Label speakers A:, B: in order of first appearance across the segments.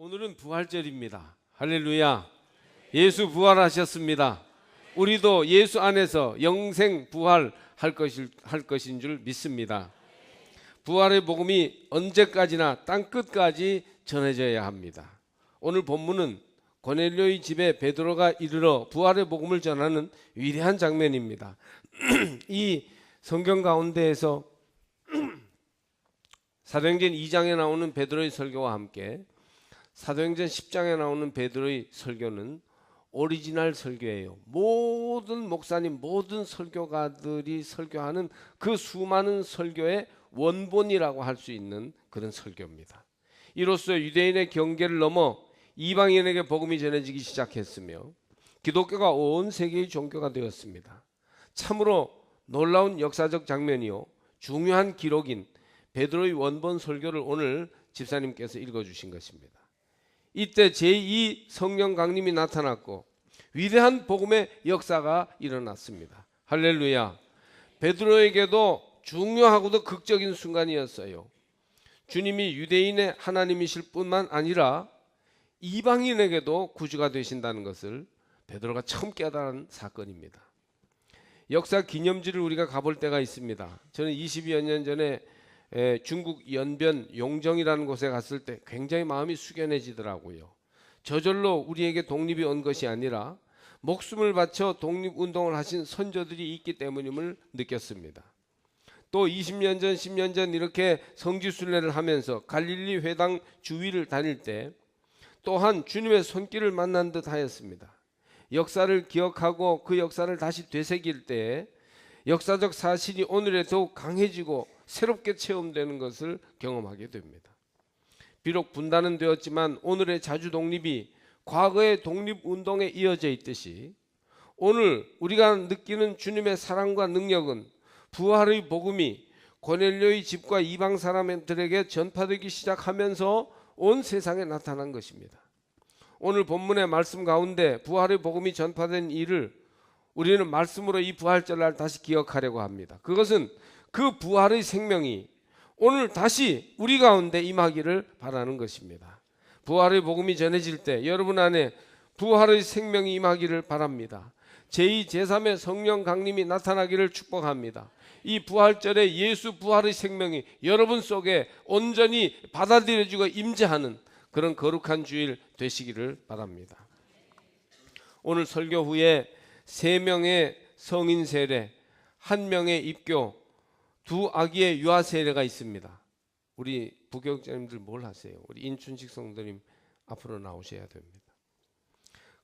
A: 오늘은 부활절입니다. 할렐루야. 예수 부활하셨습니다. 우리도 예수 안에서 영생 부활할 것일 할 것인 줄 믿습니다. 부활의 복음이 언제까지나 땅 끝까지 전해져야 합니다. 오늘 본문은 고넬료의 집에 베드로가 이르러 부활의 복음을 전하는 위대한 장면입니다. 이 성경 가운데에서 사도행전 2장에 나오는 베드로의 설교와 함께 사도행전 10장에 나오는 베드로의 설교는 오리지널 설교예요. 모든 목사님, 모든 설교가들이 설교하는 그 수많은 설교의 원본이라고 할 수 있는 그런 설교입니다. 이로써 유대인의 경계를 넘어 이방인에게 복음이 전해지기 시작했으며 기독교가 온 세계의 종교가 되었습니다. 참으로 놀라운 역사적 장면이요 중요한 기록인 베드로의 원본 설교를 오늘 집사님께서 읽어 주신 것입니다. 이때 제2 성령 강림이 나타났고 위대한 복음의 역사가 일어났습니다. 할렐루야. 베드로에게도 중요하고도 극적인 순간이었어요. 주님이 유대인의 하나님이실 뿐만 아니라 이방인에게도 구주가 되신다는 것을 베드로가 처음 깨달은 사건입니다. 역사 기념지를 우리가 가볼 때가 있습니다. 저는 20여 년 전에 에, 중국 연변 용정이라는 곳에 갔을 때 굉장히 마음이 숙연해지더라고요. 저절로 우리에게 독립이 온 것이 아니라 목숨을 바쳐 독립운동을 하신 선조들이 있기 때문임을 느꼈습니다. 또 20년 전, 10년 전 이렇게 성지순례를 하면서 갈릴리 회당 주위를 다닐 때 또한 주님의 손길을 만난 듯 하였습니다. 역사를 기억하고 그 역사를 다시 되새길 때 역사적 사실이 오늘에 더욱 강해지고 새롭게 체험되는 것을 경험하게 됩니다. 비록 분단은 되었지만 오늘의 자주 독립이 과거의 독립 운동에 이어져 있듯이 오늘 우리가 느끼는 주님의 사랑과 능력은 부활의 복음이 고넬료의 집과 이방 사람들에게 전파되기 시작하면서 온 세상에 나타난 것입니다. 오늘 본문의 말씀 가운데 부활의 복음이 전파된 일을 우리는 말씀으로 이 부활절 날 다시 기억하려고 합니다. 그것은 그 부활의 생명이 오늘 다시 우리 가운데 임하기를 바라는 것입니다. 부활의 복음이 전해질 때 여러분 안에 부활의 생명이 임하기를 바랍니다. 제2, 제3의 성령 강림이 나타나기를 축복합니다. 이 부활절에 예수 부활의 생명이 여러분 속에 온전히 받아들여지고 임재하는 그런 거룩한 주일 되시기를 바랍니다. 오늘 설교 후에 세 명의 성인 세례, 한 명의 입교, 두 아기의 유아 세례가 있습니다. 우리 부교육자님들 뭘 하세요? 우리 인춘식 성도님 앞으로 나오셔야 됩니다.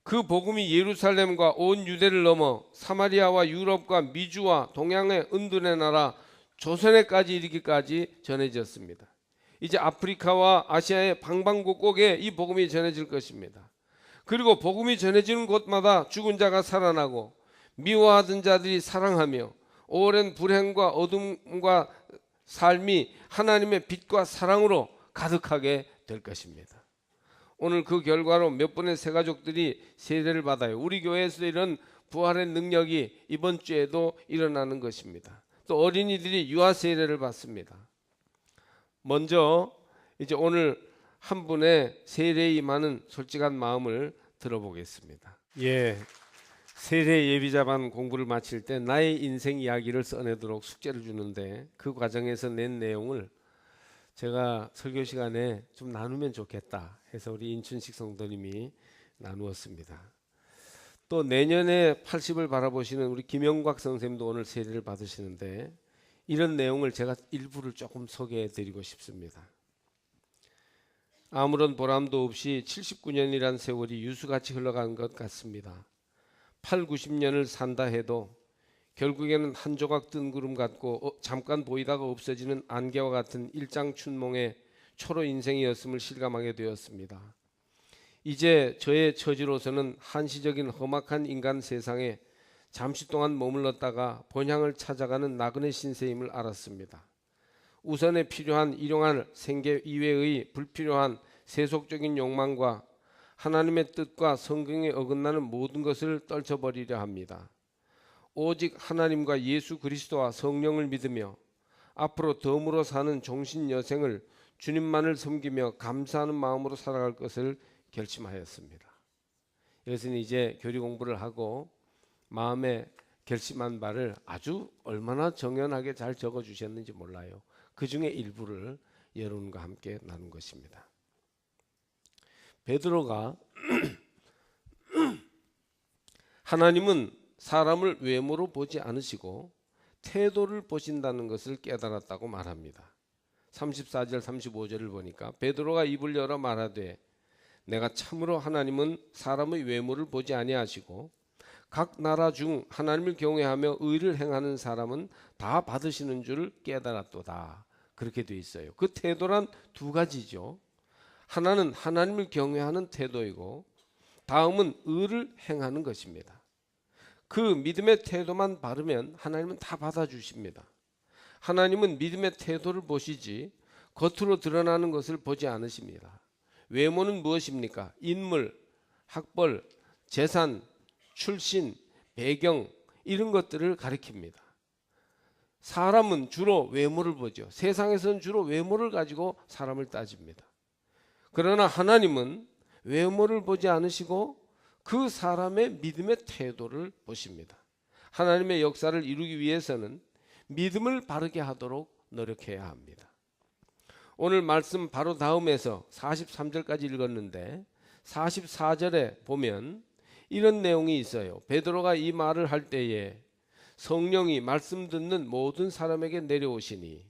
A: 그 복음이 예루살렘과 온 유대를 넘어 사마리아와 유럽과 미주와 동양의 은둔의 나라 조선에까지 이르기까지 전해졌습니다. 이제 아프리카와 아시아의 방방곡곡에 이 복음이 전해질 것입니다. 그리고 복음이 전해지는 곳마다 죽은 자가 살아나고 미워하던 자들이 사랑하며 오랜 불행과 어둠과 삶이 하나님의 빛과 사랑으로 가득하게 될 것입니다. 오늘 그 결과로 몇 분의 새 가족들이 세례를 받아요. 우리 교회에서 이런 부활의 능력이 이번 주에도 일어나는 것입니다. 또 어린이들이 유아 세례를 받습니다. 먼저 이제 오늘 한 분의 세례에 임하는 솔직한 마음을 들어보겠습니다. 예. 세례 예비자반 공부를 마칠 때 나의 인생 이야기를 써내도록 숙제를 주는데 그 과정에서 낸 내용을 제가 설교 시간에 좀 나누면 좋겠다 해서 우리 인춘식 성도님이 나누었습니다. 또 내년에 80을 바라보시는 우리 김영곽 선생님도 오늘 세례를 받으시는데 이런 내용을 제가 일부를 조금 소개해 드리고 싶습니다. 아무런 보람도 없이 79년이란 세월이 유수같이 흘러간 것 같습니다. 8, 90년을 산다 해도 결국에는 한 조각 뜬 구름 같고 어, 잠깐 보이다가 없어지는 안개와 같은 일장춘몽의 초로 인생이었음을 실감하게 되었습니다. 이제 저의 처지로서는 한시적인 험악한 인간 세상에 잠시 동안 머물렀다가 본향을 찾아가는 나그네 신세임을 알았습니다. 우선에 필요한 일용할 생계 이외의 불필요한 세속적인 욕망과 하나님의 뜻과 성경에 어긋나는 모든 것을 떨쳐버리려 합니다. 오직 하나님과 예수 그리스도와 성령을 믿으며 앞으로 덤으로 사는 종신 여생을 주님만을 섬기며 감사하는 마음으로 살아갈 것을 결심하였습니다. 이것은 이제 교리 공부를 하고 마음에 결심한 바를 아주 얼마나 정연하게 잘 적어 주셨는지 몰라요. 그 중에 일부를 여러분과 함께 나눈 것입니다. 베드로가 하나님은 사람을 외모로 보지 않으시고 태도를 보신다는 것을 깨달았다고 말합니다. 34절 35절을 보니까 베드로가 입을 열어 말하되 내가 참으로 하나님은 사람의 외모를 보지 아니하시고 각 나라 중 하나님을 경외하며 의를 행하는 사람은 다 받으시는 줄 깨달았도다. 그렇게 돼 있어요. 그 태도란 두 가지죠. 하나는 하나님을 경외하는 태도이고 다음은 의를 행하는 것입니다. 그 믿음의 태도만 바르면 하나님은 다 받아주십니다. 하나님은 믿음의 태도를 보시지 겉으로 드러나는 것을 보지 않으십니다. 외모는 무엇입니까? 인물, 학벌, 재산, 출신, 배경 이런 것들을 가리킵니다. 사람은 주로 외모를 보죠. 세상에서는 주로 외모를 가지고 사람을 따집니다. 그러나 하나님은 외모를 보지 않으시고 그 사람의 믿음의 태도를 보십니다. 하나님의 역사를 이루기 위해서는 믿음을 바르게 하도록 노력해야 합니다. 오늘 말씀 바로 다음에서 43절까지 읽었는데 44절에 보면 이런 내용이 있어요. 베드로가 이 말을 할 때에 성령이 말씀 듣는 모든 사람에게 내려오시니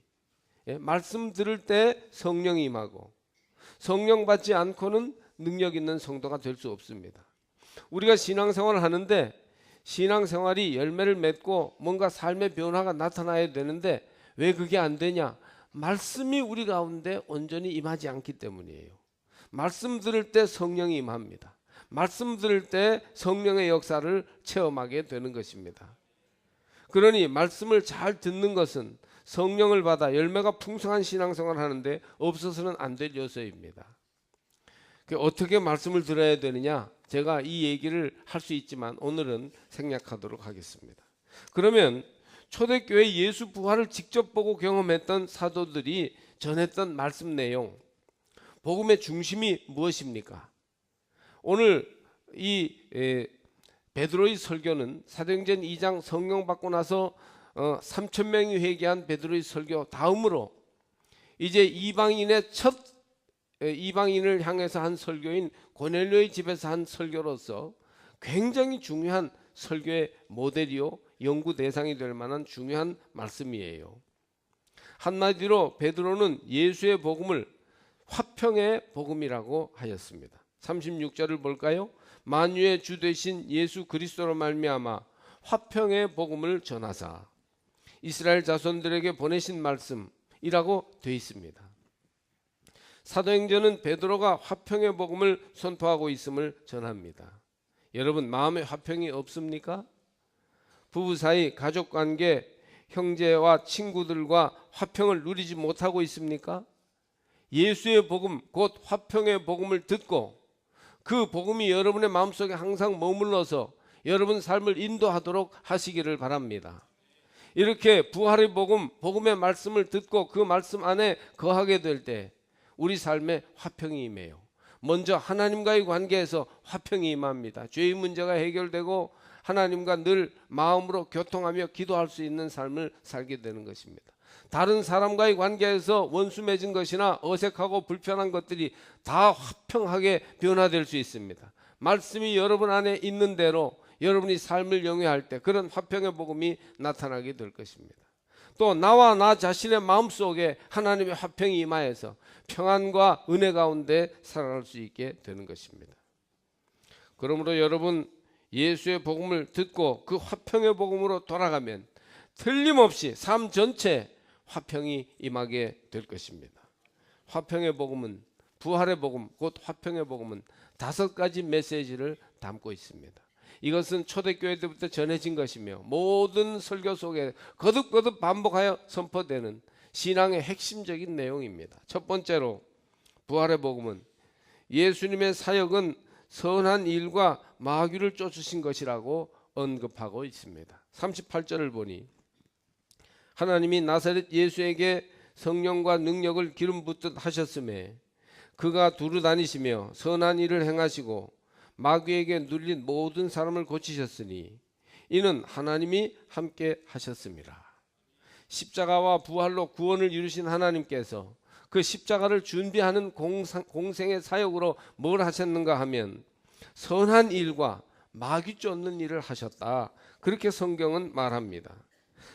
A: 예, 말씀 들을 때 성령이 임하고 성령 받지 않고는 능력 있는 성도가 될 수 없습니다. 우리가 신앙생활을 하는데 신앙생활이 열매를 맺고 뭔가 삶의 변화가 나타나야 되는데 왜 그게 안 되냐? 말씀이 우리 가운데 온전히 임하지 않기 때문이에요. 말씀 들을 때 성령이 임합니다. 말씀 들을 때 성령의 역사를 체험하게 되는 것입니다. 그러니 말씀을 잘 듣는 것은 성령을 받아 열매가 풍성한 신앙생활을 하는데 없어서는 안 될 요소입니다. 그 어떻게 말씀을 들어야 되느냐? 제가 이 얘기를 할 수 있지만 오늘은 생략하도록 하겠습니다. 그러면 초대교회 예수 부활을 직접 보고 경험했던 사도들이 전했던 말씀 내용, 복음의 중심이 무엇입니까? 오늘 이 에, 베드로의 설교는 사도행전 2장 성령 받고 나서 어, 3천 명이 회개한 베드로의 설교 다음으로 이제 이방인의 첫 에, 이방인을 향해서 한 설교인 고넬료의 집에서 한 설교로서 굉장히 중요한 설교의 모델이요 연구 대상이 될 만한 중요한 말씀이에요. 한마디로 베드로는 예수의 복음을 화평의 복음이라고 하였습니다. 36절을 볼까요? 만유의 주 되신 예수 그리스도로 말미암아 화평의 복음을 전하사 이스라엘 자손들에게 보내신 말씀이라고 되어 있습니다. 사도행전은 베드로가 화평의 복음을 선포하고 있음을 전합니다. 여러분 마음에 화평이 없습니까? 부부 사이 가족 관계 형제와 친구들과 화평을 누리지 못하고 있습니까? 예수의 복음 곧 화평의 복음을 듣고 그 복음이 여러분의 마음속에 항상 머물러서 여러분 삶을 인도하도록 하시기를 바랍니다. 이렇게 부활의 복음, 복음의 말씀을 듣고 그 말씀 안에 거하게 될 때 우리 삶에 화평이 임해요. 먼저 하나님과의 관계에서 화평이 임합니다. 죄의 문제가 해결되고 하나님과 늘 마음으로 교통하며 기도할 수 있는 삶을 살게 되는 것입니다. 다른 사람과의 관계에서 원수 맺은 것이나 어색하고 불편한 것들이 다 화평하게 변화될 수 있습니다. 말씀이 여러분 안에 있는 대로 여러분이 삶을 영위할 때 그런 화평의 복음이 나타나게 될 것입니다. 또 나와 나 자신의 마음 속에 하나님의 화평이 임하여서 평안과 은혜 가운데 살아갈 수 있게 되는 것입니다. 그러므로 여러분 예수의 복음을 듣고 그 화평의 복음으로 돌아가면 틀림없이 삶 전체 화평이 임하게 될 것입니다. 화평의 복음은 부활의 복음, 곧 화평의 복음은 다섯 가지 메시지를 담고 있습니다. 이것은 초대교회 때부터 전해진 것이며 모든 설교 속에 거듭거듭 반복하여 선포되는 신앙의 핵심적인 내용입니다. 첫 번째로 부활의 복음은 예수님의 사역은 선한 일과 마귀를 쫓으신 것이라고 언급하고 있습니다. 38절을 보니 하나님이 나사렛 예수에게 성령과 능력을 기름 붓듯 하셨음에 그가 두루 다니시며 선한 일을 행하시고 마귀에게 눌린 모든 사람을 고치셨으니 이는 하나님이 함께 하셨습니다. 십자가와 부활로 구원을 이루신 하나님께서 그 십자가를 준비하는 공상, 공생의 사역으로 뭘 하셨는가 하면 선한 일과 마귀 쫓는 일을 하셨다. 그렇게 성경은 말합니다.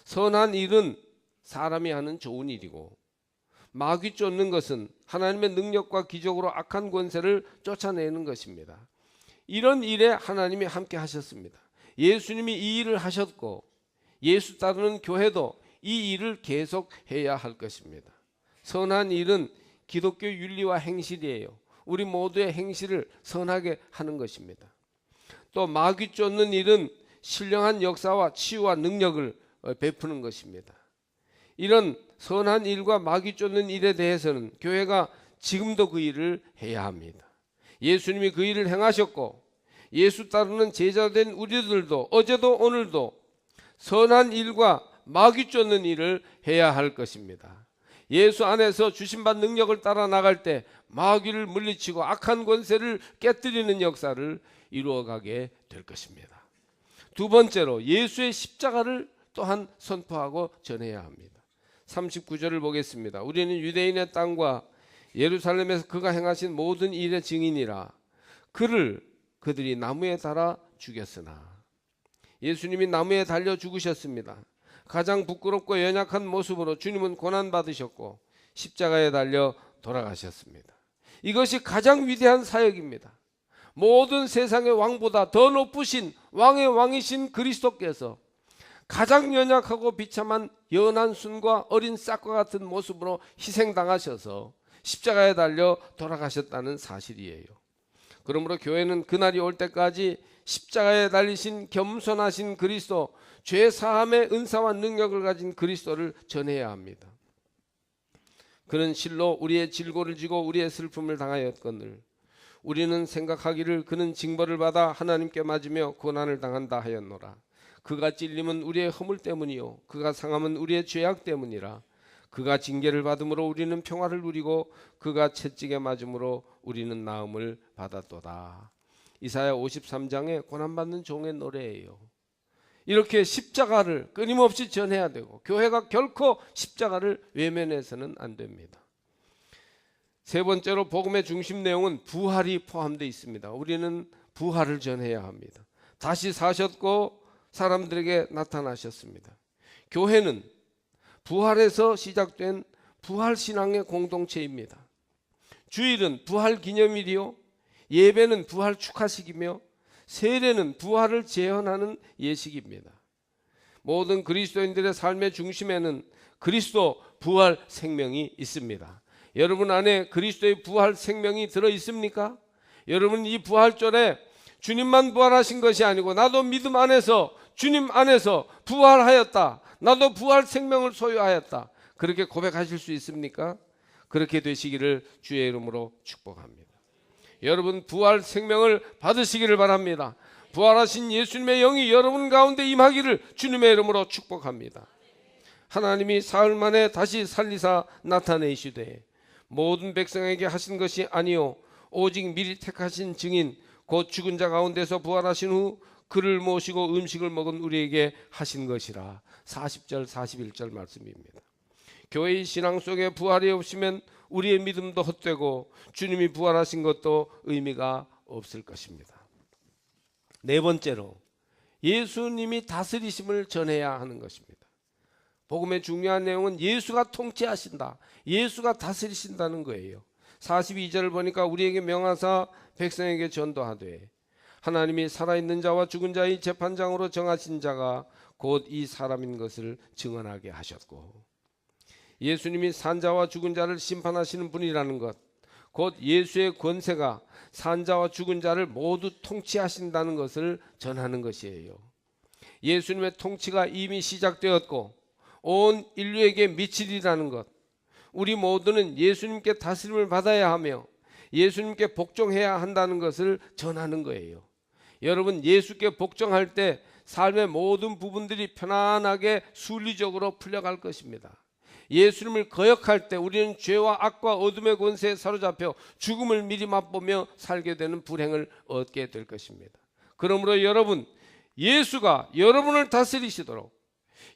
A: 선한 일은 사람이 하는 좋은 일이고 마귀 쫓는 것은 하나님의 능력과 기적으로 악한 권세를 쫓아내는 것입니다. 이런 일에 하나님이 함께 하셨습니다. 예수님이 이 일을 하셨고 예수 따르는 교회도 이 일을 계속 해야 할 것입니다. 선한 일은 기독교 윤리와 행실이에요. 우리 모두의 행실을 선하게 하는 것입니다. 또 마귀 쫓는 일은 신령한 역사와 치유와 능력을 어, 베푸는 것입니다. 이런 선한 일과 마귀 쫓는 일에 대해서는 교회가 지금도 그 일을 해야 합니다. 예수님이 그 일을 행하셨고 예수 따르는 제자된 우리들도 어제도 오늘도 선한 일과 마귀 쫓는 일을 해야 할 것입니다. 예수 안에서 주신 바 능력을 따라 나갈 때 마귀를 물리치고 악한 권세를 깨뜨리는 역사를 이루어가게 될 것입니다. 두 번째로 예수의 십자가를 또한 선포하고 전해야 합니다. 39절을 보겠습니다. 우리는 유대인의 땅과 예루살렘에서 그가 행하신 모든 일의 증인이라 그를 그들이 나무에 달아 죽였으나 예수님이 나무에 달려 죽으셨습니다. 가장 부끄럽고 연약한 모습으로 주님은 고난 받으셨고 십자가에 달려 돌아가셨습니다. 이것이 가장 위대한 사역입니다. 모든 세상의 왕보다 더 높으신 왕의 왕이신 그리스도께서 가장 연약하고 비참한 연한 순과 어린 싹과 같은 모습으로 희생당하셔서 십자가에 달려 돌아가셨다는 사실이에요. 그러므로 교회는 그날이 올 때까지 십자가에 달리신 겸손하신 그리스도, 죄 사함의 은사와 능력을 가진 그리스도를 전해야 합니다. 그는 실로 우리의 질고를 지고 우리의 슬픔을 당하였거늘 우리는 생각하기를 그는 징벌을 받아 하나님께 맞으며 고난을 당한다 하였노라. 그가 찔림은 우리의 허물 때문이요 그가 상함은 우리의 죄악 때문이라. 그가 징계를 받음으로 우리는 평화를 누리고 그가 채찍에 맞음으로 우리는 나음을 받았도다. 이사야 53장에 고난받는 종의 노래예요. 이렇게 십자가를 끊임없이 전해야 되고 교회가 결코 십자가를 외면해서는 안 됩니다. 세 번째로 복음의 중심 내용은 부활이 포함되어 있습니다. 우리는 부활을 전해야 합니다. 다시 사셨고 사람들에게 나타나셨습니다. 교회는 부활에서 시작된 부활 신앙의 공동체입니다. 주일은 부활 기념일이요. 예배는 부활 축하식이며 세례는 부활을 재현하는 예식입니다. 모든 그리스도인들의 삶의 중심에는 그리스도 부활 생명이 있습니다. 여러분 안에 그리스도의 부활 생명이 들어 있습니까? 여러분 이 부활절에 주님만 부활하신 것이 아니고 나도 믿음 안에서 주님 안에서 부활하였다. 나도 부활 생명을 소유하였다. 그렇게 고백하실 수 있습니까? 그렇게 되시기를 주의 이름으로 축복합니다. 여러분 부활 생명을 받으시기를 바랍니다. 부활하신 예수님의 영이 여러분 가운데 임하기를 주님의 이름으로 축복합니다. 하나님이 사흘 만에 다시 살리사 나타내시되 모든 백성에게 하신 것이 아니요 오직 미리 택하신 증인 곧 죽은 자 가운데서 부활하신 후 그를 모시고 음식을 먹은 우리에게 하신 것이라 40절 41절 말씀입니다. 교회의 신앙 속에 부활이 없으면 우리의 믿음도 헛되고 주님이 부활하신 것도 의미가 없을 것입니다. 네 번째로 예수님이 다스리심을 전해야 하는 것입니다. 복음의 중요한 내용은 예수가 통치하신다. 예수가 다스리신다는 거예요. 42절을 보니까 우리에게 명하사 백성에게 전도하되 하나님이 살아있는 자와 죽은 자의 재판장으로 정하신 자가 곧 이 사람인 것을 증언하게 하셨고 예수님이 산자와 죽은 자를 심판하시는 분이라는 것, 곧 예수의 권세가 산자와 죽은 자를 모두 통치하신다는 것을 전하는 것이에요. 예수님의 통치가 이미 시작되었고 온 인류에게 미치리라는 것. 우리 모두는 예수님께 다스림을 받아야 하며 예수님께 복종해야 한다는 것을 전하는 거예요. 여러분 예수께 복종할 때 삶의 모든 부분들이 편안하게 순리적으로 풀려갈 것입니다. 예수님을 거역할 때 우리는 죄와 악과 어둠의 권세에 사로잡혀 죽음을 미리 맛보며 살게 되는 불행을 얻게 될 것입니다. 그러므로 여러분 예수가 여러분을 다스리시도록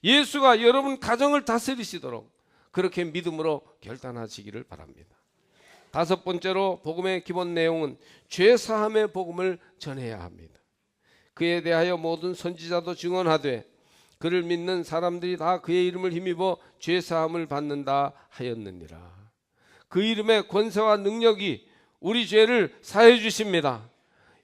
A: 예수가 여러분 가정을 다스리시도록 그렇게 믿음으로 결단하시기를 바랍니다. 다섯 번째로 복음의 기본 내용은 죄 사함의 복음을 전해야 합니다. 그에 대하여 모든 선지자도 증언하되 그를 믿는 사람들이 다 그의 이름을 힘입어 죄 사함을 받는다 하였느니라. 그 이름의 권세와 능력이 우리 죄를 사해 주십니다.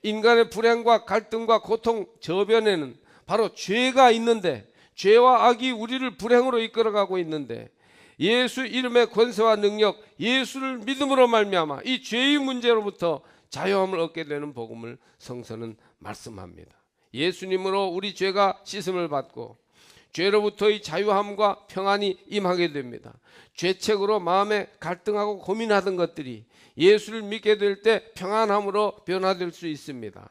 A: 인간의 불행과 갈등과 고통 저변에는 바로 죄가 있는데 죄와 악이 우리를 불행으로 이끌어가고 있는데 예수 이름의 권세와 능력, 예수를 믿음으로 말미암아 이 죄의 문제로부터 자유함을 얻게 되는 복음을 성서는 말씀합니다. 예수님으로 우리 죄가 씻음을 받고 죄로부터의 자유함과 평안이 임하게 됩니다. 죄책으로 마음에 갈등하고 고민하던 것들이 예수를 믿게 될 때 평안함으로 변화될 수 있습니다.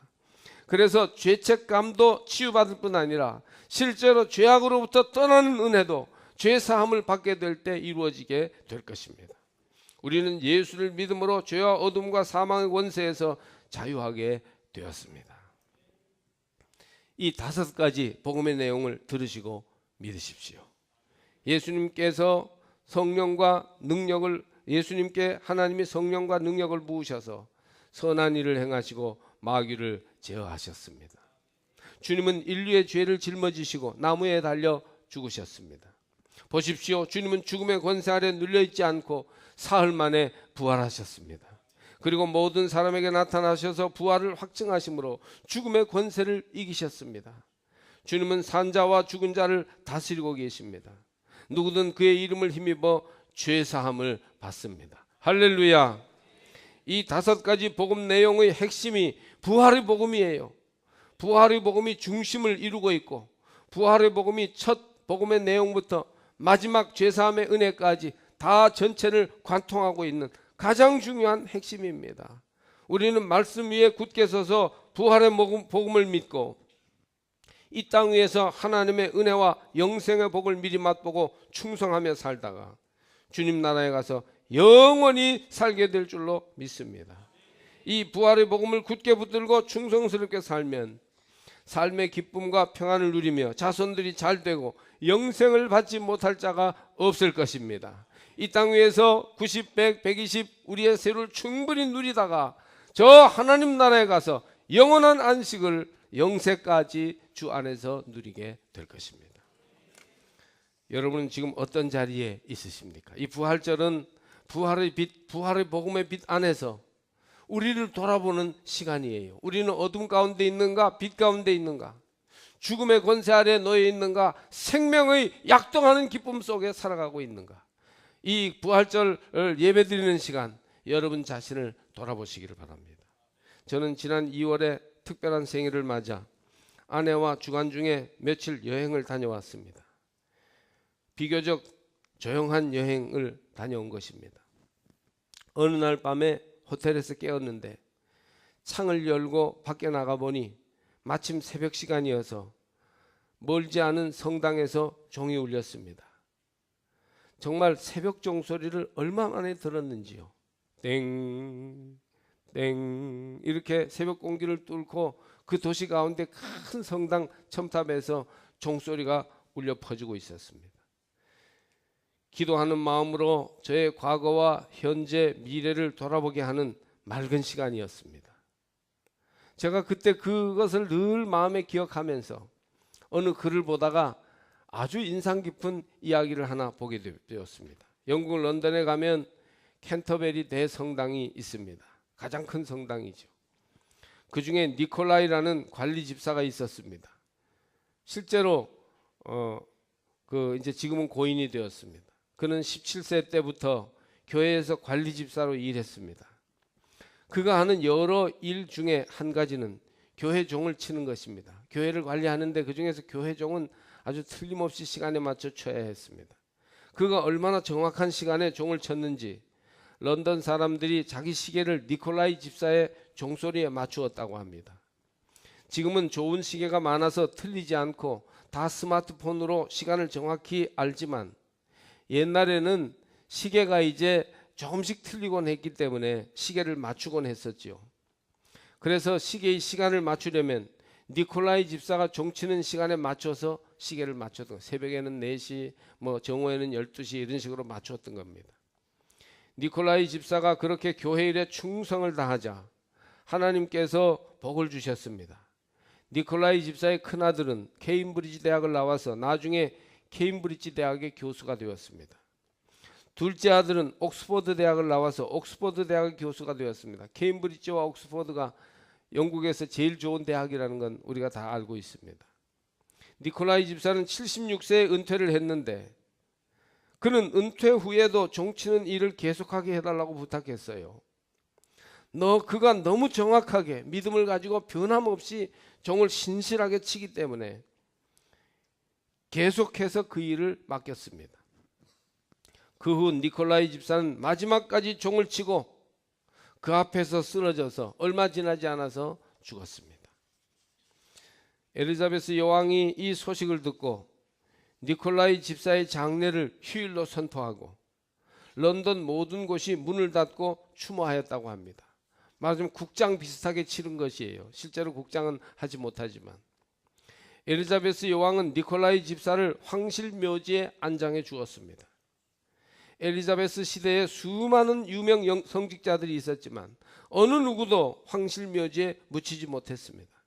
A: 그래서 죄책감도 치유받을 뿐 아니라 실제로 죄악으로부터 떠나는 은혜도 죄 사함을 받게 될 때 이루어지게 될 것입니다. 우리는 예수를 믿음으로 죄와 어둠과 사망의 권세에서 자유하게 되었습니다. 이 다섯 가지 복음의 내용을 들으시고 믿으십시오. 예수님께서 성령과 능력을 예수님께 하나님이 성령과 능력을 부으셔서 선한 일을 행하시고 마귀를 제어하셨습니다. 주님은 인류의 죄를 짊어지시고 나무에 달려 죽으셨습니다. 보십시오. 주님은 죽음의 권세 아래 눌려 있지 않고 사흘 만에 부활하셨습니다. 그리고 모든 사람에게 나타나셔서 부활을 확증하심으로 죽음의 권세를 이기셨습니다. 주님은 산자와 죽은 자를 다스리고 계십니다. 누구든 그의 이름을 힘입어 죄 사함을 받습니다. 할렐루야. 이 다섯 가지 복음 내용의 핵심이 부활의 복음이에요. 부활의 복음이 중심을 이루고 있고 부활의 복음이 첫 복음의 내용부터 마지막 죄 사함의 은혜까지 다 전체를 관통하고 있는 가장 중요한 핵심입니다. 우리는 말씀 위에 굳게 서서 부활의 복음을 믿고 이 땅 위에서 하나님의 은혜와 영생의 복을 미리 맛보고 충성하며 살다가 주님 나라에 가서 영원히 살게 될 줄로 믿습니다. 이 부활의 복음을 굳게 붙들고 충성스럽게 살면 삶의 기쁨과 평안을 누리며 자손들이 잘 되고 영생을 받지 못할 자가 없을 것입니다. 이 땅 위에서 90, 100, 120 우리의 세를 충분히 누리다가 저 하나님 나라에 가서 영원한 안식을 영세까지 주 안에서 누리게 될 것입니다. 여러분은 지금 어떤 자리에 있으십니까? 이 부활절은 부활의 빛, 부활의 복음의 빛 안에서 우리를 돌아보는 시간이에요. 우리는 어둠 가운데 있는가, 빛 가운데 있는가? 죽음의 권세 아래 놓여 있는가? 생명의 약동하는 기쁨 속에 살아가고 있는가? 이 부활절을 예배 드리는 시간, 여러분 자신을 돌아보시기를 바랍니다. 저는 지난 2월에 특별한 생일을 맞아 아내와 주간 중에 며칠 여행을 다녀왔습니다. 비교적 조용한 여행을 다녀온 것입니다. 어느 날 밤에 호텔에서 깨었는데 창을 열고 밖에 나가 보니 마침 새벽 시간이어서 멀지 않은 성당에서 종이 울렸습니다. 정말 새벽 종소리를 얼마 만에 들었는지요. 땡, 땡 이렇게 새벽 공기를 뚫고 그 도시 가운데 큰 성당 첨탑에서 종소리가 울려 퍼지고 있었습니다. 기도하는 마음으로 저의 과거와 현재, 미래를 돌아보게 하는 맑은 시간이었습니다. 제가 그때 그것을 늘 마음에 기억하면서 어느 글을 보다가 아주 인상 깊은 이야기를 하나 보게 되었습니다. 영국 런던에 가면 캔터베리 대성당이 있습니다. 가장 큰 성당이죠. 그 중에 니콜라이라는 관리 집사가 있었습니다. 실제로 어 그 이제 지금은 고인이 되었습니다. 그는 17세 때부터 교회에서 관리 집사로 일했습니다. 그가 하는 여러 일 중에 한 가지는 교회 종을 치는 것입니다. 교회를 관리하는데 그 중에서 교회 종은 아주 틀림없이 시간에 맞춰 쳐야 했습니다. 그가 얼마나 정확한 시간에 종을 쳤는지 런던 사람들이 자기 시계를 니콜라이 집사의 종소리에 맞추었다고 합니다. 지금은 좋은 시계가 많아서 틀리지 않고 다 스마트폰으로 시간을 정확히 알지만 옛날에는 시계가 이제 조금씩 틀리곤 했기 때문에 시계를 맞추곤 했었지요. 그래서 시계의 시간을 맞추려면 니콜라이 집사가 종치는 시간에 맞춰서 시계를 맞췄던. 새벽에는 4시, 뭐 정오에는 12시 이런 식으로 맞췄던 겁니다. 니콜라이 집사가 그렇게 교회 일에 충성을 다하자 하나님께서 복을 주셨습니다. 니콜라이 집사의 큰아들은 케임브리지 대학을 나와서 나중에 케임브리지 대학의 교수가 되었습니다. 둘째 아들은 옥스퍼드 대학을 나와서 옥스퍼드 대학의 교수가 되었습니다. 케임브리지와 옥스퍼드가 영국에서 제일 좋은 대학이라는 건 우리가 다 알고 있습니다. 니콜라이 집사는 76세에 은퇴를 했는데 그는 은퇴 후에도 종치는 일을 계속하게 해달라고 부탁했어요. 너 그가 너무 정확하게 믿음을 가지고 변함없이 종을 신실하게 치기 때문에 계속해서 그 일을 맡겼습니다. 그 후 니콜라이 집사는 마지막까지 종을 치고 그 앞에서 쓰러져서 얼마 지나지 않아서 죽었습니다. 엘리자베스 여왕이 이 소식을 듣고 니콜라이 집사의 장례를 휴일로 선포하고 런던 모든 곳이 문을 닫고 추모하였다고 합니다. 말하자면 국장 비슷하게 치른 것이에요. 실제로 국장은 하지 못하지만 엘리자베스 여왕은 니콜라이 집사를 황실 묘지에 안장해 주었습니다. 엘리자베스 시대에 수많은 유명 영- 성직자들이 있었지만 어느 누구도 황실 묘지에 묻히지 못했습니다.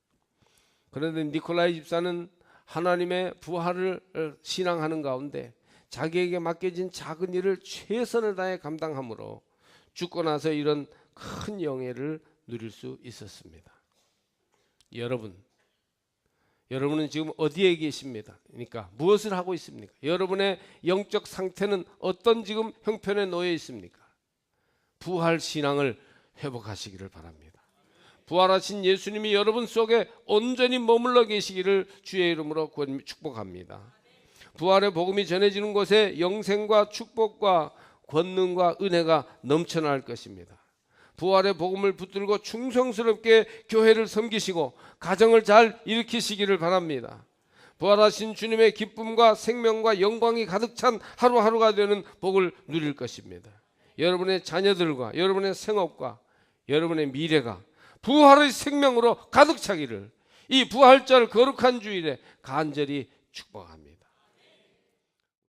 A: 그런데 니콜라이 집사는 하나님의 부활을 어, 신앙하는 가운데 자기에게 맡겨진 작은 일을 최선을 다해 감당함으로 죽고 나서 이런 큰 영예를 누릴 수 있었습니다. 여러분, 여러분은 지금 어디에 계십니까? 그러니까 무엇을 하고 있습니까? 여러분의 영적 상태는 어떤 지금 형편에 놓여 있습니까? 부활 신앙을 회복하시기를 바랍니다. 부활하신 예수님이 여러분 속에 온전히 머물러 계시기를 주의 이름으로 권- 축복합니다. 부활의 복음이 전해지는 곳에 영생과 축복과 권능과 은혜가 넘쳐날 것입니다. 부활의 복음을 붙들고 충성스럽게 교회를 섬기시고 가정을 잘 일으키시기를 바랍니다. 부활하신 주님의 기쁨과 생명과 영광이 가득 찬 하루하루가 되는 복을 누릴 것입니다. 여러분의 자녀들과 여러분의 생업과 여러분의 미래가 부활의 생명으로 가득 차기를 이 부활절 거룩한 주일에 간절히 축복합니다.